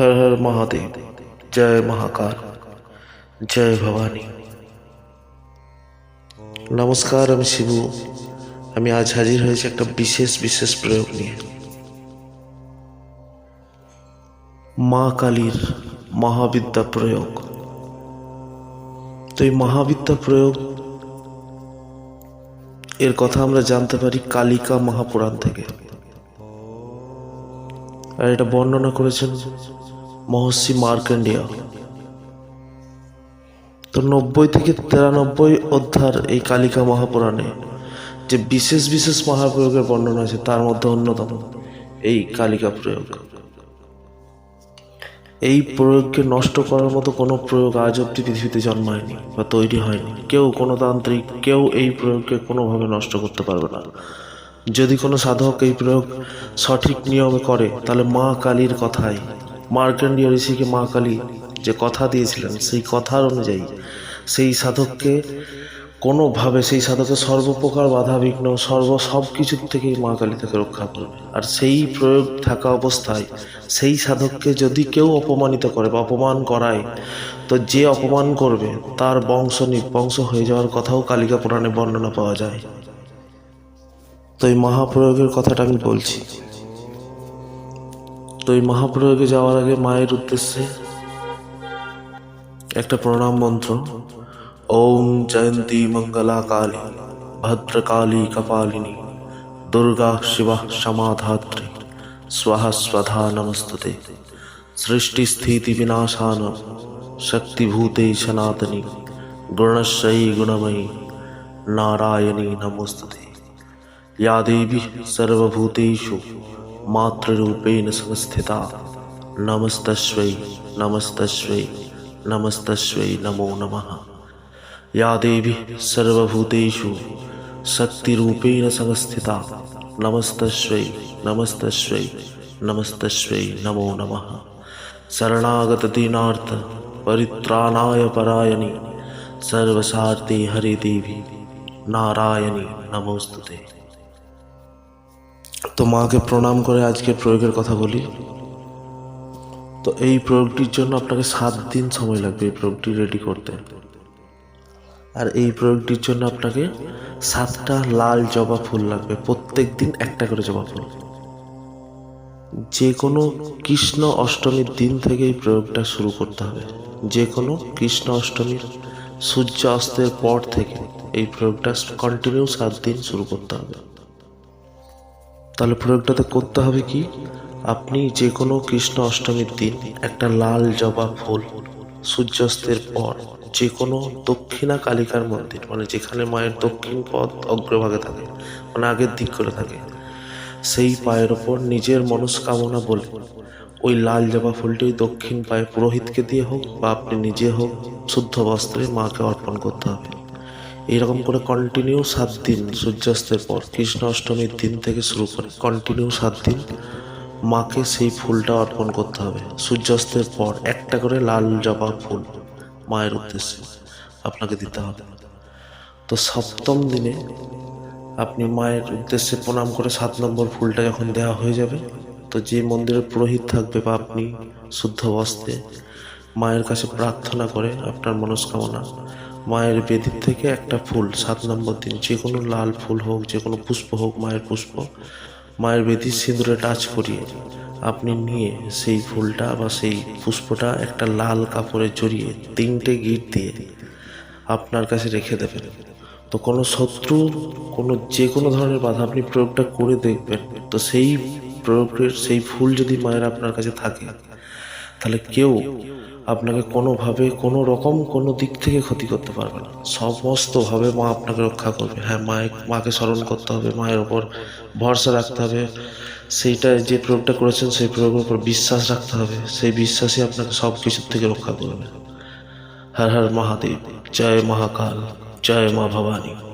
হর হর মহাদেব, জয় মহাকাল, জয় ভবানী। নমস্কার, আমি শিবু। আমি আজ হাজির হয়েছি একটা বিশেষ বিশেষ প্রয়োগ নিয়ে। মা কালীর মহাবিদ্যা প্রয়োগ। তো এই মহাবিদ্যা প্রয়োগ, এর কথা আমরা জানতে পারি কালিকা মহাপুরাণ থেকে। আর এটা বর্ণনা করেছেন মহর্ষি মার্কেন্ডিয়া তো নব্বই থেকে তিরানব্বই অধ্যার এই কালিকা মহাপুরাণে যে বিশেষ বিশেষ মহাপ্রয়োগের বর্ণনা আছে, তার মধ্যে অন্যতম এই কালিকা প্রয়োগ। এই প্রয়োগকে নষ্ট করার মতো কোনো প্রয়োগ আজ অব্দি পৃথিবীতে জন্মায়নি বা তৈরি হয়নি। কেউ কোনো তান্ত্রিক, কেউ এই প্রয়োগকে কোনোভাবে নষ্ট করতে পারবে না। যদি কোনো সাধক এই প্রয়োগ সঠিক নিয়মে করে, তাহলে মা কালীর কথাই মার্কেন্ডীয় ঋষিকে মা কালী যে কথা দিয়েছিলেন, সেই কথার অনুযায়ী সেই সাধককে কোনোভাবে, সেই সাধকের সর্বপ্রকার বাধা, বিঘ্ন, সর্ব সব কিছুর থেকেই মা কালী তাকে রক্ষা করবে আর সেই প্রয়োগ থাকা অবস্থায় সেই সাধককে যদি কেউ অপমানিত করে বা অপমান করায়, তো যে অপমান করবে, তার বংশ নিবংশ হয়ে যাওয়ার কথাও কালিকা পুরাণে বর্ণনা পাওয়া যায়। তো এই মহাপ্রয়োগের কথাটা আমি বলছি। তো এই মহাপ্রয়োগে যাওয়ার আগে মায়ের উদ্দেশ্যে একটা প্রণাম মন্ত্র। ওম জয়ন্তী মঙ্গলা কালী ভদ্রকালী কপালিনী দুর্গা শিব সমাধাত্রী স্বাহা স্বধা নমস্ততে। সৃষ্টি স্থিতি বিনাশান শক্তিভূতে সনাতনী গুণশয়ী গুণময়ী নারায়ণী নমস্ততে। या देवी सर्वभूतेषु मातृरूपेण संस्थिता नमस्तस्वै नमस्तस्वै नमस्तस्वै नमो नमः। या देवी सर्वभूतेषु शक्तिरूपेण संस्थिता नमस्तस्वै नमस्तस्वै नमस्तस्वै नमो नमः। शरणागतदीनार्थ परित्राणाय परायणि। सर्वसार्थी हरिदेवी नारायणी नमोस्तुते তো মাকে প্রণাম করে আজকে প্রয়োগের কথা বলি। তো এই প্রয়োগটির জন্য আপনাকে সাত দিন সময় লাগবে এই প্রয়োগটি রেডি করতে। আর এই প্রয়োগটির জন্য আপনাকে সাতটা লাল জবা ফুল লাগবে, প্রত্যেক দিন একটা করে জবা ফুল। যে কোনো কৃষ্ণ অষ্টমীর দিন থেকে এই প্রয়োগটা শুরু করতে হবে। যে কোনো কৃষ্ণ অষ্টমীর সূর্য অস্তের পর থেকে এই প্রয়োগটা কন্টিনিউ সাত দিন শুরু করতে হবে। তাহলে প্রয়োগটাতে করতে হবে কি? আপনি যে কোনো কৃষ্ণ অষ্টমীর দিন একটা লাল জবা ফুল সূর্যাস্তের পর যে কোনো দক্ষিণা কালিকার মন্দির মানে যেখানে মায়ের দক্ষিণ পথ অগ্রভাগে থাকে মানে আগের দিক করে থাকে, সেই পায়ের ওপর নিজের মনস্কামনা বলে ওই লাল জবা ফুলটি দক্ষিণ পায়ে পুরোহিতকে দিয়ে হোক বা আপনি নিজে হোক, শুদ্ধ বস্ত্রে মাকে অর্পণ করতে হবে। এইরকম করে কন্টিনিউ সাত দিন সূর্যাস্তের পর, কৃষ্ণ অষ্টমীর দিন থেকে শুরু করে কন্টিনিউ সাত দিন মাকে সেই ফুলটা অর্পণ করতে হবে। সূর্যাস্তের পর একটা করে লাল জবা ফুল মায়ের উদ্দেশ্যে আপনাকে দিতে হবে। তো সপ্তম দিনে আপনি মায়ের উদ্দেশ্যে প্রণাম করে সাত নম্বর ফুলটা যখন দেওয়া হয়ে যাবে, তো যে মন্দিরের পুরোহিত থাকবে বা আপনি শুদ্ধ বস্ত্রে মায়ের কাছে প্রার্থনা করে আপনার মনস্কামনা মায়ের বেদির থেকে একটা ফুল, সাত নম্বর দিন, যে কোনো লাল ফুল হোক, যে কোনো পুষ্প হোক, মায়ের পুষ্প, মায়ের বেদির সিঁদুরে টাচ করিয়ে আপনি নিয়ে সেই ফুলটা বা সেই পুষ্পটা একটা লাল কাপড়ে জড়িয়ে তিনটে গিট দিয়ে আপনার কাছে রেখে দেবেন। তো কোনো শত্রু, কোনো যে কোনো ধরনের বাধা আপনি প্রয়োগটা করে দেখবেন, তো সেই প্রয়োগের, সেই ফুল যদি মায়ের আপনার কাছে থাকে, তাহলে কেউ আপনাকে কোনোভাবে কোনো রকম কোনো দিক থেকে ক্ষতি করতে পারবে না। সমস্তভাবে মা আপনাকে রক্ষা করবে। হ্যাঁ মায়ের মাকে স্মরণ করতে হবে, মায়ের ওপর ভরসা রাখতে হবে। সেইটা যে প্রয়োগটা করেছেন সেই প্রয়োগের উপর বিশ্বাস রাখতে হবে। সেই বিশ্বাসই আপনাকে সব কিছুর থেকে রক্ষা করবে। হর হর মহাদেব, জয় মহাকাল, জয় মা ভবানী।